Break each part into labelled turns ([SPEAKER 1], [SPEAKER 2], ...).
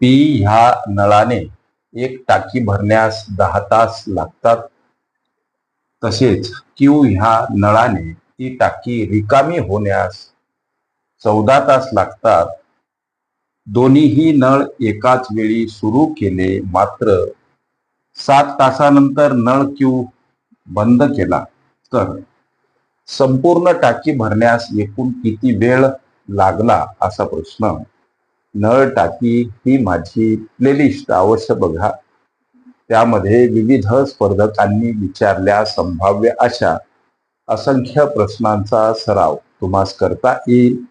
[SPEAKER 1] P ह्या नळाने एक टाकी भरण्यास दहा तास लागतात. तसेच क्यू ह्या नळाने ती टाकी रिकामी होण्यास चौदा तास लागतात. दोन्हीही नळ एकाच वेळी सुरू केले मात्र सात तासानंतर नळ क्यू बंद केला. तर संपूर्ण टाकी भरण्यास एकूण किती वेळ लागला असा प्रश्न. नळ टाकी ही माझी प्लेलिस्ट अवश्य बघा. त्यामध्ये विविध स्पर्धकांनी विचारल्या संभाव्य अशा असंख्य प्रश्नांचा सराव तुम्हास करता येईल.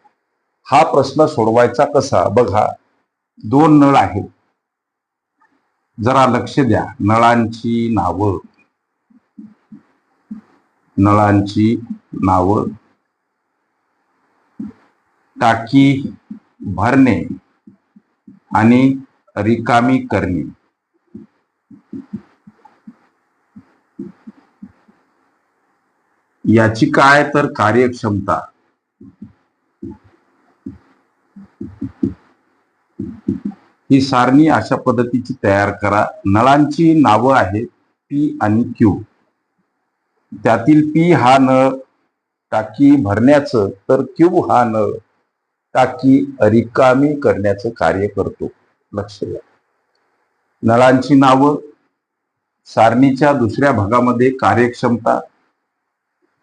[SPEAKER 1] हा प्रश्न सोडवायचा कसा? बघा दोन नळ आहेत. जरा लक्ष द्या नळांची नावं. नळांची नावं. टाकी भरणे. आणि रिकामी करणे. याची काय तर कार्यक्षमता. ही सारणी अशा पद्धतीची तयार करा. नळांची नावं आहेत पी आणि क्यू त्यातील पी हा नळ टाकी भरण्याचं तर क्यू हा नळ. टाकी रिकामी करण्याचं कार्य करतो? लक्ष द्या. नळांची नावं सारणीच्या दुसऱ्या भागामध्ये कार्यक्षमता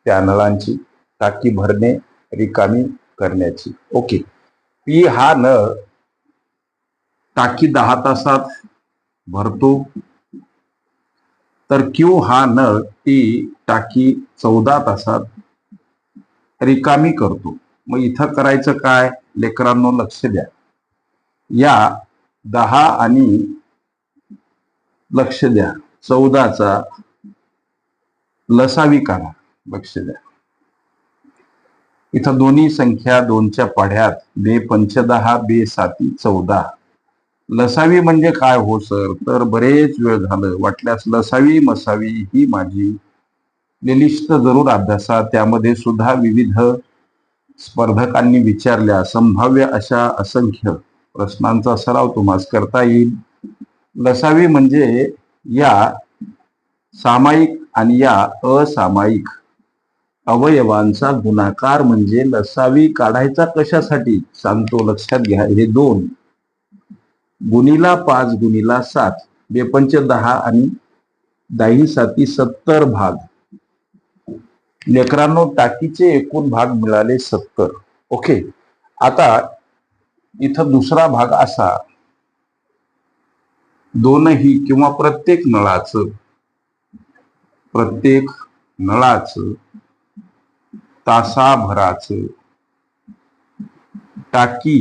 [SPEAKER 1] त्या नळांची टाकी भरणे रिकामी करण्याची. ओके. पी हा नळ टाकी दहा तासात भरतो. तर क्यू हा नळ ती टाकी चौदा तासात रिकामी करतो. मग इथं करायचं काय? लेकरांनो लक्ष द्या. या दहा आणि लक्ष द्या. चौदाचा लसावी काढा लक्ष द्या. इथं दोन्ही संख्या दोनच्या पाढ्यात. बे पंचदहा बे साती चौदा. लसावी म्हणजे काय हो सर? तर बरेच वेळ झालं. वाटल्यास लसावी मसावी ही माझी लिस्ट जरूर अभ्यासा. त्यामध्ये सुद्धा विविध स्पर्धकांनी विचारल्या संभाव्य अशा असंख्य प्रश्नांचा सराव तुम्हास करता येईल? लसावी म्हणजे या सामायिक आणि या असामायिक अवयवांचा गुणाकार म्हणजे लसावी काढायचा कशासाठी? सांगतो लक्षात घ्या. हे दोन. गुणीला पाच गुणीला सात. बेपंच दहा आणि दाही साती सत्तर भाग. लेकरांनो टाकीचे एकूण भाग मिळाले सत्तर. ओके? आता इथं दुसरा भाग असा. दोनही किंवा प्रत्येक नळाचं प्रत्येक नळाचं तासाभराचं टाकी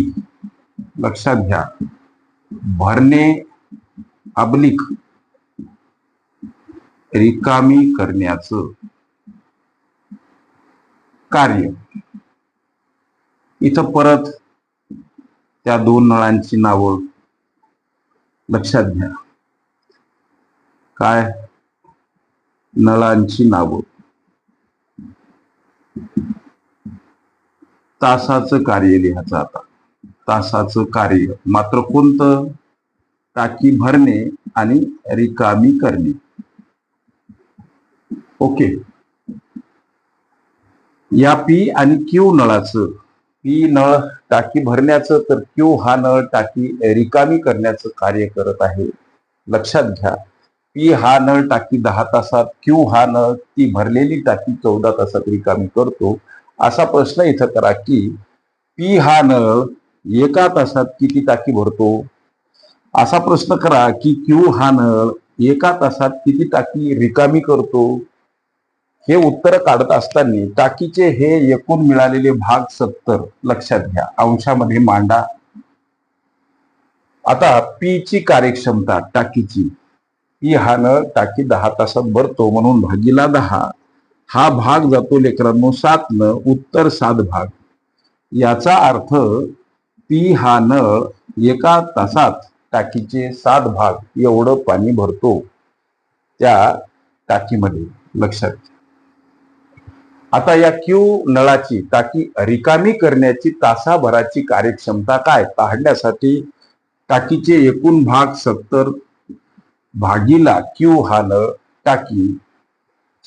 [SPEAKER 1] लक्षात घ्या भरणे अबलिक रिकामी करण्याचं. कार्य. इथं परत त्या दोन नळांची नावं लक्षात घ्या. काय? नळांची नावं. तासाचं कार्य लिहायचं आता. तासाचं कार्य. मात्र कोणतं? टाकी भरणे आणि रिकामी करणे. ओके. या पी आणि क्यू नळाचं. पी नळ टाकी भरण्याचं तर क्यू हा नळ टाकी रिकामी करण्याचं कार्य करत आहे. लक्षात घ्या. पी हा नळ टाकी दहा तासात क्यू हा नळ ती भरलेली टाकी चौदा तासात रिकामी करतो. असा प्रश्न इथं करा की पी हा नळ एका तासात किती टाकी भरतो? असा प्रश्न करा की क्यू हा नळ एका तासात किती टाकी रिकामी करतो? हे उत्तर काढत असताना टाकीचे हे एकूण मिळालेले भाग सत्तर. लक्षात घ्या. अंशामध्ये मांडा. आता पी ची कार्यक्षमता टाकीची. पी हा नळ टाकी दहा तासात भरतो म्हणून भागीला दहा. हा भाग जातो लेकरांनो सात न उत्तर सात भाग. याचा अर्थ पी हा नळ एका तासात टाकीचे सात भाग एवढं पाणी भरतो त्या टाकीमध्ये. लक्षात घ्या. आता या क्यू नळाची टाकी रिकामी करण्याची तासाभराची कार्यक्षमता काय? काढण्यासाठी टाकीचे एकूण भाग सत्तर भागीला क्यू हा नळ टाकी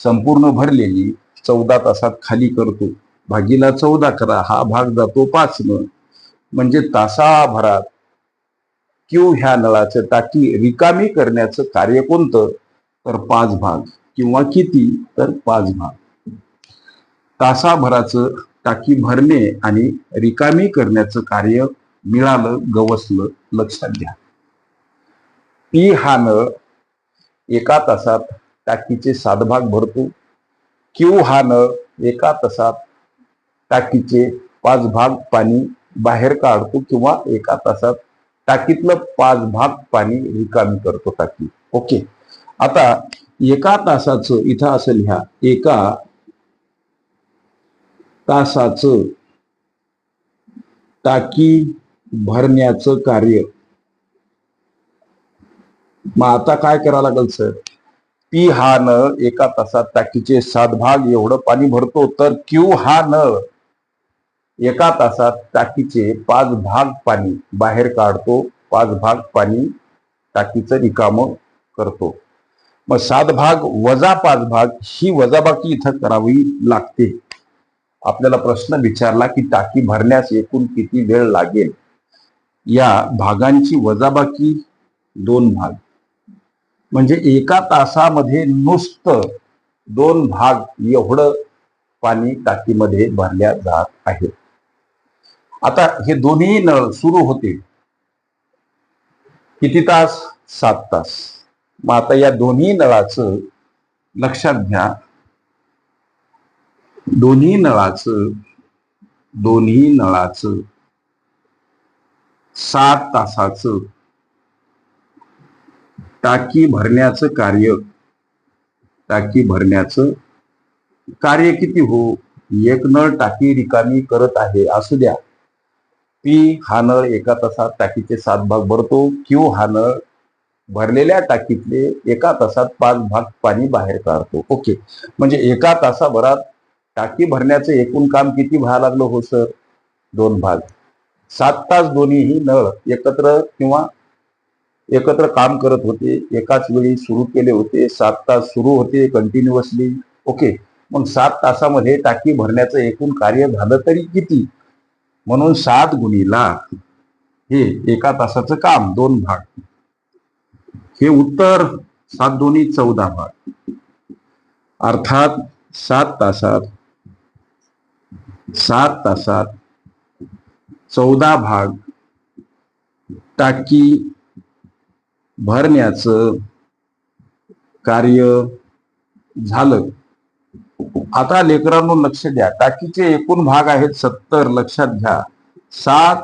[SPEAKER 1] संपूर्ण भरलेली चौदा तासात खाली करतो. भागीला चौदा करा हा भाग जातो पाच न. म्हणजे तासाभरात क्यू ह्या नळाचं टाकी रिकामी करण्याचं कार्य कोणतं? तर पाच भाग. किंवा किती? तर पाच भाग. तासाभराचं टाकी भरणे आणि रिकामी करण्याचं कार्य मिळालं गवसलं लक्षात घ्या. पी हा नळ एका तासात टाकीचे सात भाग भरतो. क्यू हा नळ एका तासात टाकीचे पाच भाग पाणी बाहेर काढतो किंवा एका तासात टाकीतलं पाच भाग पाणी रिकामी करतो टाकी. ओके. आता एका तासाचं इथं असेल ह्या एका तासाचं टाकी भरण्याचं कार्य. मग आता काय करावं लागेल सर? पी हा नळ एका तासात टाकीचे सात भाग एवढं पाणी भरतो तर क्यू हा नळ एका तासात टाकीचे पाच भाग पाणी बाहेर काढतो पाच भाग पाणी टाकीचं रिकामं करतो. मग सात भाग वजा पाच भाग ही वजाबाकी इथं करावी लागते. आपल्याला प्रश्न विचारला की टाकी भरण्यास एकूण किती वेळ लागेल? या भागांची वजाबाकी दोन भाग. म्हणजे एका तासामध्ये नुसतं दोन भाग एवढं पाणी टाकीमध्ये भरल्या जात आहे आता हे दोन्ही नळ सुरू होते. किती तास? सात तास. मग आता या दोन्ही नळाचं लक्षात घ्या. दोन्ही नळाचं दोन्ही नळाचं सात तासाचं टाकी भरण्याचं कार्य टाकी भरण्याचं कार्य किती हो? एक नळ टाकी रिकामी करत आहे असू द्या. पी हा नळ एका तासात टाकीचे सात भाग भरतो क्यू हा नळ भरलेल्या टाकीतले एका तासात पाच भाग पाणी बाहेर काढतो. ओके. म्हणजे एका तासाभरात टाकी भरण्याचं एकूण काम किती व्हायला लागलं हो सर दोन भाग. सात तास दोन्हीही नळ एकत्र किंवा एकत्र काम करत होते. एकाच वेळी सुरू केले होते. सात तास सुरू होते कंटिन्युअसली ओके मग सात तासामध्ये टाकी भरण्याचं एकूण कार्य झालं तरी किती? म्हणून सात गुणीला हे एका तासाचं काम दोन भाग. हे उत्तर सात दोन्ही चौदा भाग. अर्थात सात तासात सात तासात चौदा भाग टाकी भरण्याचं कार्य झालं. आता लेकरांनो लक्ष द्या. टाकीचे एकूण भाग आहेत सत्तर. लक्षात घ्या. सात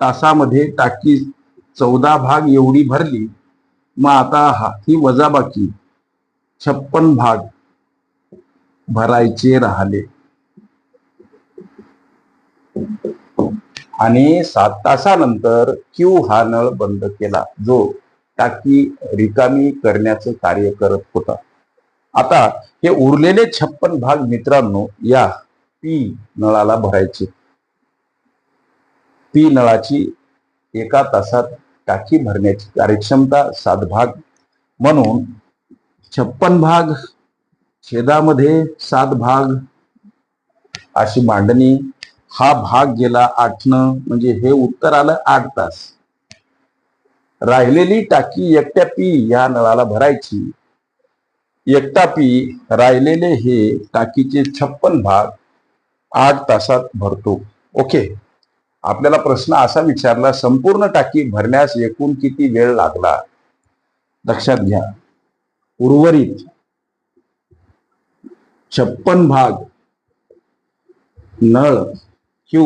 [SPEAKER 1] तासामध्ये टाकी चौदा भाग एवढी भरली. मग आता हा ही वजाबाकी छप्पन भाग भरायचे राहिले. आणि सात तासानंतर क्यू हा नळ बंद केला जो टाकी रिकामी करण्याचं कार्य करत होता. आता हे उरलेले छप्पन भाग मित्रांनो या पी नळाला भरायचे. पी नळाची एका तासात टाकी भरण्याची कार्यक्षमता सात भाग. म्हणून छप्पन भाग छेदामध्ये सात भाग अशी मांडणी हा भाग गेला आठनं म्हणजे हे उत्तर आलं आठ तास. राहिलेली टाकी एकट्या पी या नळाला भरायची. एकटा पी राहिलेले हे टाकीचे छप्पन भाग आठ तासात भरतो. ओके. आपल्याला प्रश्न असा विचारला संपूर्ण टाकी भरण्यास एकूण किती वेळ लागला? लक्षात घ्या. उर्वरित छप्पन भाग नळ क्यू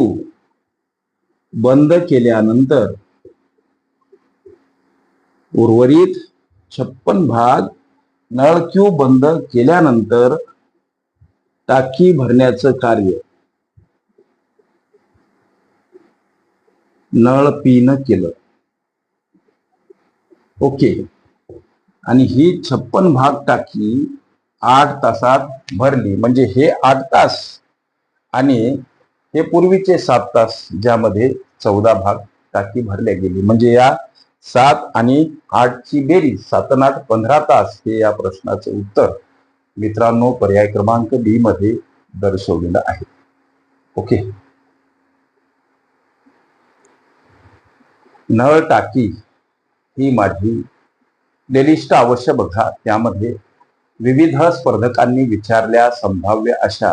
[SPEAKER 1] बंद केल्यानंतर उर्वरित छप्पन भाग नळ क्यू बंद केल्यानंतर टाकी भरण्याचं कार्य. नळ पीनं केलं. ओके. आणि ही छप्पन भाग टाकी आठ तासात भरली. म्हणजे हे आठ तास आणि हे पूर्वीचे सात तास ज्यामध्ये चौदा भाग टाकी भरल्या गेली. म्हणजे या सात आणि आठची बेरीज सात आठ पंधरा तास हे या प्रश्नाचे उत्तर मित्रांनो पर्याय क्रमांक बी मध्ये दर्शवलेलं आहे. ओके. नळ टाकी ही माझी प्लेलिस्ट अवश्य बघा. त्यामध्ये विविध स्पर्धकांनी विचारल्या संभाव्य अशा